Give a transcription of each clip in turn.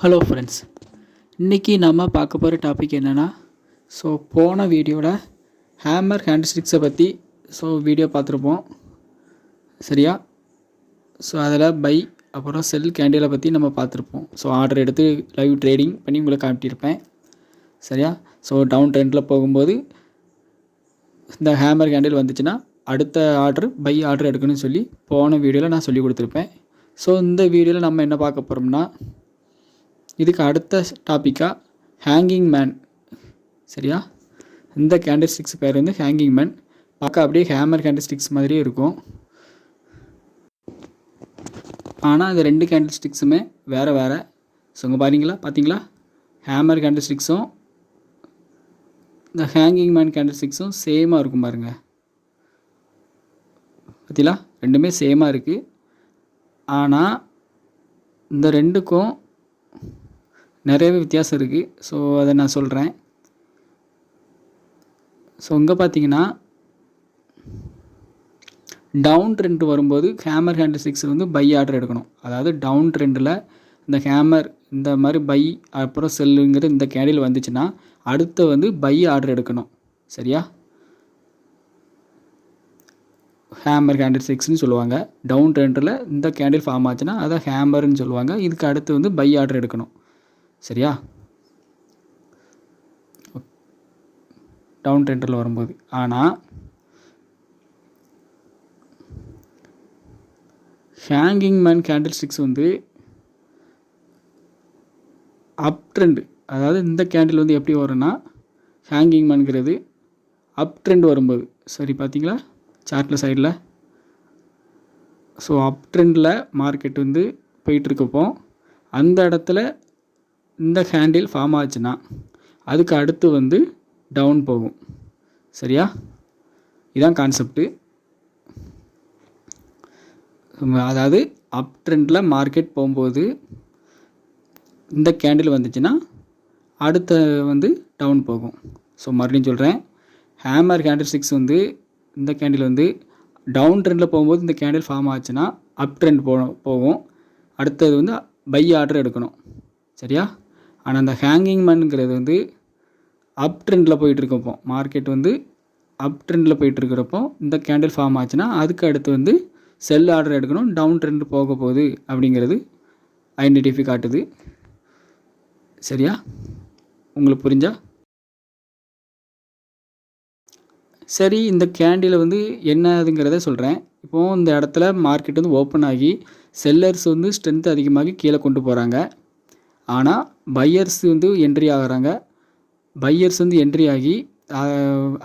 Hello friends இன்றைக்கி நம்ம பார்க்க போகிற டாபிக் என்னென்னா ஸோ போன வீடியோவில் ஹேமர் ஹேண்ட்ஸ்டிக்ஸை பற்றி ஸோ வீடியோ பார்த்துருப்போம். சரியா? ஸோ அதில் பை அப்புறம் செல் கேண்டிலை பற்றி நம்ம பார்த்துருப்போம். ஸோ ஆர்டர் எடுத்து லைவ் ட்ரேடிங் பண்ணி உங்களை காட்டியிருப்பேன். சரியா? ஸோ டவுன் ட்ரெண்டில் போகும்போது இந்த ஹேமர் கேண்டில் வந்துச்சுன்னா அடுத்த ஆர்டர் பை ஆர்டர் எடுக்கணும்னு சொல்லி போன வீடியோவில் நான் சொல்லி கொடுத்துருப்பேன். ஸோ இந்த வீடியோவில் நம்ம என்ன பார்க்க போகிறோம்னா இதுக்கு அடுத்த டாப்பிக்காக ஹேங்கிங் மேன் சரியா? இந்த கேண்டில் ஸ்டிக்ஸ் பேர் வந்து ஹேங்கிங் மேன் பார்க்க அப்படியே ஹேமர் கேண்டில் ஸ்டிக்ஸ் மாதிரியே இருக்கும். ஆனால் இந்த ரெண்டு கேண்டில் ஸ்டிக்ஸுமே வேறு வேறு. ஸோ இங்கே பாருங்களா பார்த்தீங்களா ஹேமர் கேண்டில் ஸ்டிக்ஸும் இந்த ஹேங்கிங் மேன் கேண்டில் ஸ்டிக்ஸும் சேமாக இருக்கும் பாருங்கள் பார்த்தீங்களா ரெண்டுமே சேமாக இருக்குது ஆனால் இந்த ரெண்டுக்கும் நிறையவே வித்தியாசம் இருக்குது ஸோ அதை நான் சொல்கிறேன் ஸோ இங்கே பார்த்தீங்கன்னா டவுன் ட்ரெண்ட் வரும்போது ஹேமர் ஹேண்டில் சிக்ஸ் வந்து பை ஆர்டர் எடுக்கணும். அதாவது டவுன் ட்ரெண்டில் இந்த ஹேமர் இந்த மாதிரி பை அப்புறம் செல்லுங்கிற இந்த கேண்டில் வந்துச்சுன்னா அடுத்து வந்து பை ஆர்டர் எடுக்கணும். சரியா? ஹேமர் கேண்டில் சிக்ஸ்னு சொல்லுவாங்க. டவுன் ட்ரெண்டில் இந்த கேண்டில் ஃபார்ம் ஆச்சுன்னா அதை ஹேமர்னு சொல்லுவாங்க. இதுக்கு அடுத்து வந்து பை ஆர்டர் எடுக்கணும். சரியா? டவுன் ட்ரெண்டில் வரும்போது. ஆனால் ஹேங்கிங் மேன் கேண்டில் ஸ்டிக்ஸ் வந்து அப் ட்ரெண்டு அதாவது இந்த கேண்டில் வந்து எப்படி வரும்னா ஹேங்கிங் மேன்கிறது அப் ட்ரெண்ட் வரும்போது. சரி பார்த்தீங்களா சார்ட்டில் சைடில் ஸோ அப் ட்ரெண்டில் மார்க்கெட் வந்து போயிட்டுருக்கப்போ அந்த இடத்துல இந்த ஹேண்டில் ஃபார்ம் ஆச்சுன்னா அதுக்கு அடுத்து வந்து டவுன் போகும். சரியா? இதான் கான்செப்ட்டு அதாவது அப் ட்ரெண்டில் மார்க்கெட் போகும்போது இந்த கேண்டில் வந்துச்சுன்னா அடுத்த வந்து டவுன் போகும். ஸோ மறுபடியும் சொல்கிறேன் ஹேமர் கேண்டில் ஸ்டிக்ஸ் வந்து இந்த கேண்டில் வந்து டவுன் ட்ரெண்டில் போகும்போது இந்த கேண்டில் ஃபார்ம் ஆச்சுன்னா அப் ட்ரெண்ட் போ போகும். அடுத்தது வந்து பை ஆர்டர் எடுக்கணும். சரியா? ஆனால் அந்த ஹேங்கிங் மேனுங்கிறது வந்து அப் ட்ரெண்டில் போயிட்டுருக்கப்போ மார்க்கெட் வந்து அப் ட்ரெண்டில் போயிட்டுருக்கிறப்போ இந்த கேண்டில் ஃபார்ம் ஆச்சுன்னா அதுக்கு அடுத்து வந்து செல் ஆர்டர் எடுக்கணும் டவுன் ட்ரெண்ட் போக போகுது அப்படிங்கிறது ஐடென்டிஃபை காட்டுது. சரியா? உங்களுக்கு புரிஞ்சா? சரி இந்த கேண்டில் வந்து என்னதுங்கிறத சொல்கிறேன் இப்போது இந்த இடத்துல மார்க்கெட் வந்து ஓப்பன் ஆகி செல்லர்ஸ் வந்து ஸ்ட்ரென்த் அதிகமாகி கீழே கொண்டு போகிறாங்க ஆனால் பையர்ஸ் வந்து என்ட்ரி ஆகிறாங்க. பையர்ஸ் வந்து என்ட்ரி ஆகி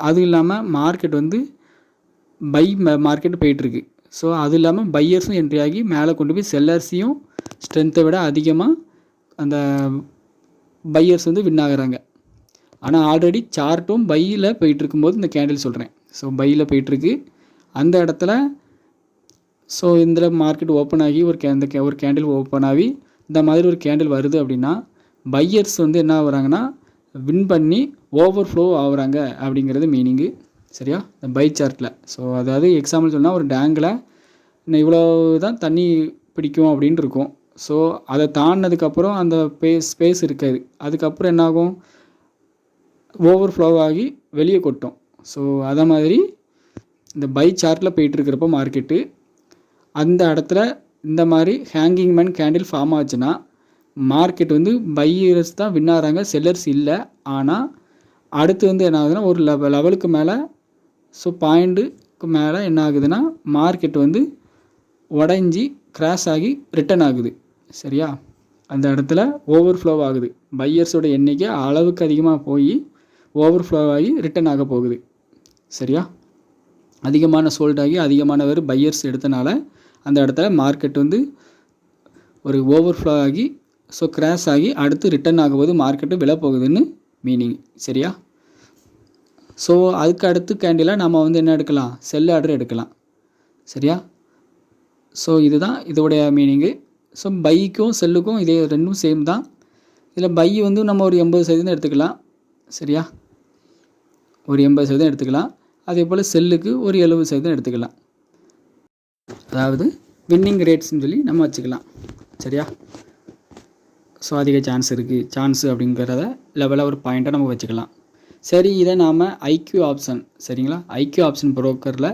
அதுவும் இல்லாமல் மார்க்கெட் வந்து பை மார்க்கெட் போயிட்டுருக்கு. ஸோ அது இல்லாமல் பையர்ஸும் என்ட்ரி ஆகி மேலே கொண்டு போய் செல்லர்ஸையும் ஸ்ட்ரென்த்தை விட அதிகமாக அந்த பையர்ஸ் வந்து வின் ஆகுறாங்க. ஆனால் ஆல்ரெடி சார்ட்டும் பையில் போயிட்டுருக்கும்போது இந்த கேண்டில் சொல்கிறேன் ஸோ பையில் போயிட்டுருக்கு. அந்த இடத்துல ஸோ இந்த மார்க்கெட் ஓப்பன் ஆகி ஒரு கே அந்த கே ஒரு கேண்டில் ஓப்பன் ஆகி இந்த மாதிரி ஒரு கேண்டில் வருது அப்படின்னா பையர்ஸ் வந்து என்ன ஆகுறாங்கன்னா வின் பண்ணி ஓவர் ஃப்ளோ ஆகுறாங்க அப்படிங்கிறது மீனிங்கு சரியா? இந்த பை சார்ட்டில் ஸோ அதாவது எக்ஸாம்பிள் சொன்னால் ஒரு டேங்கில் இன்னும் இவ்வளோ தான் தண்ணி பிடிக்கும் அப்படின்ட்டு இருக்கும். ஸோ அதை தாண்டினதுக்கப்புறம் அந்த பேஸ் ஸ்பேஸ் இருக்காது. அதுக்கப்புறம் என்னாகும்? ஓவர் ஃப்ளோ ஆகி வெளியே கொட்டும். ஸோ அதை மாதிரி இந்த பை சார்ட்டில் போயிட்டுருக்கிறப்போ மார்க்கெட்டு அந்த இடத்துல இந்த மாதிரி ஹேங்கிங் மேன் கேண்டில் ஃபார்ம் ஆச்சுன்னா மார்க்கெட் வந்து பையர்ஸ் தான் வின் ஆகிறாங்க செல்லர்ஸ் இல்லை. ஆனால் அடுத்து வந்து என்ன ஆகுதுன்னா ஒரு லெவ லெவலுக்கு மேலே ஸோ பாயிண்ட்டுக்கு மேலே என்ன ஆகுதுன்னா மார்க்கெட் வந்து உடஞ்சி கிராஷ் ஆகி ரிட்டன் ஆகுது. சரியா? அந்த இடத்துல ஓவர் ஃப்ளோ ஆகுது பையர்ஸோட எண்ணிக்கை அளவுக்கு அதிகமாக போய் ஓவர் ஃப்ளோ ஆகி ரிட்டர்ன் ஆக போகுது. சரியா? அதிகமான சோல்ட் ஆகி அதிகமான பேர் பையர்ஸ் எடுத்தனால அந்த இடத்துல மார்க்கெட் வந்து ஒரு ஓவர் ஃப்ளோ ஆகி ஸோ கிராஷ் ஆகி அடுத்து ரிட்டன் ஆகும்போது மார்க்கெட்டு விலை போகுதுன்னு மீனிங் சரியா? ஸோ அதுக்கு அடுத்து கேண்டிலாக நம்ம வந்து என்ன எடுக்கலாம்? செல் ஆர்டர் எடுக்கலாம். சரியா? ஸோ இதுதான் இதோடைய மீனிங்கு ஸோ பைக்கும் செல்லுக்கும் இதே ரெண்டும் சேம் தான். இதில் பை வந்து நம்ம ஒரு எண்பது சதவீதம் எடுத்துக்கலாம். சரியா? ஒரு எண்பது சதவீதம் எடுத்துக்கலாம். அதே போல் செல்லுக்கு ஒரு எழுபது சதவீதம் எடுத்துக்கலாம். அதாவது வின்னிங் ரேட்ஸ்னு சொல்லி நம்ம வச்சுக்கலாம். சரியா? ஸோ அதிக சான்ஸ் இருக்குது சான்ஸு அப்படிங்கிறத லெவலாக ஒரு பாயிண்ட்டாக நம்ம வச்சுக்கலாம். சரி இதை நாம் ஐக்யூ ஆப்ஷன் சரிங்களா? ஐக்யூ ஆப்ஷன் ப்ரோக்கரில்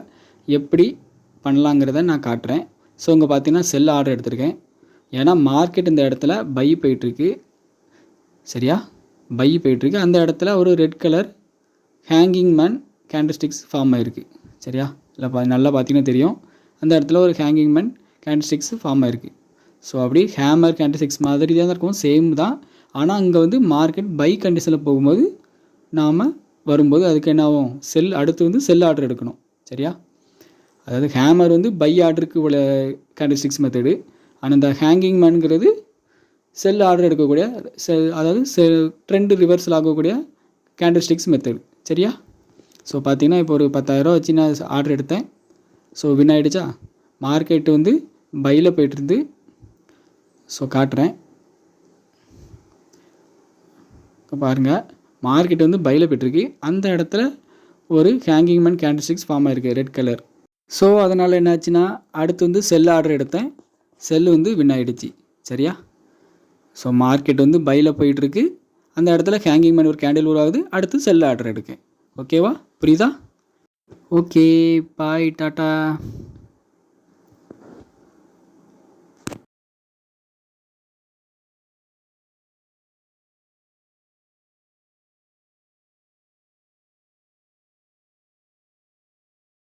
எப்படி பண்ணலாங்கிறத நான் காட்டுறேன். ஸோ இங்கே பார்த்தீங்கன்னா செல் ஆர்டர் எடுத்திருக்கேன். ஏன்னா மார்க்கெட் இந்த இடத்துல பை போயிட்டுருக்கு. சரியா? பை போயிட்டுருக்கு. அந்த இடத்துல ஒரு red colour hanging man candlesticks form ஆயிருக்கு. சரியா? இல்லை பா நல்லா பார்த்தீங்கன்னா தெரியும். அந்த இடத்துல ஒரு ஹேங்கிங் மேன் கேண்டஸ்டிக்ஸ் ஃபார்ம் ஆயிருக்கு. ஸோ அப்படி ஹேமர் கேண்டஸ்டிக்ஸ் மாதிரி தான் இருக்கும் சேம் தான். ஆனால் அங்கே வந்து மார்க்கெட் பை கண்டிஷனில் போகும்போது நாம் வரும்போது அதுக்கு என்ன ஆகும்? செல் அடுத்து வந்து செல் ஆர்டர் எடுக்கணும். சரியா? அதாவது ஹேமர் வந்து பை ஆர்டருக்கு உள்ள கேண்டஸ்டிக்ஸ் மெத்தடு ஆனால் இந்த ஹேங்கிங் மேனுங்கிறது செல் ஆர்டர் எடுக்கக்கூடிய செல் அதாவது செ ட்ரெண்டு ரிவர்சல் ஆகக்கூடிய கேண்டல்ஸ்டிக்ஸ் மெத்தட் சரியா? ஸோ பார்த்தீங்கன்னா இப்போ ஒரு பத்தாயிரரூவா வச்சு நான் ஆர்டர் எடுத்தேன். ஸோ வின் ஆகிடுச்சா மார்க்கெட்டு வந்து பையில் போயிட்டுருந்து ஸோ காட்டுறேன். பாருங்கள் மார்க்கெட் வந்து பையில் போயிட்டுருக்கு. அந்த இடத்துல ஒரு ஹேங்கிங் மேன் கேண்டில்ஸ்டிக்ஸ் ஃபார்ம் ஆயிருக்கு ரெட் கலர் ஸோ அதனால் என்னாச்சுன்னா அடுத்து வந்து செல் ஆர்டர் எடுத்தேன். செல் வந்து வின் ஆகிடுச்சு சரியா? ஸோ மார்க்கெட் வந்து பையில் போயிட்டுருக்கு. அந்த இடத்துல ஹேங்கிங் மேன் ஒரு கேண்டில் உருவாகுது அடுத்து செல் ஆர்டர் எடுக்கேன். ஓகேவா புரியுதா? Okay bye Tata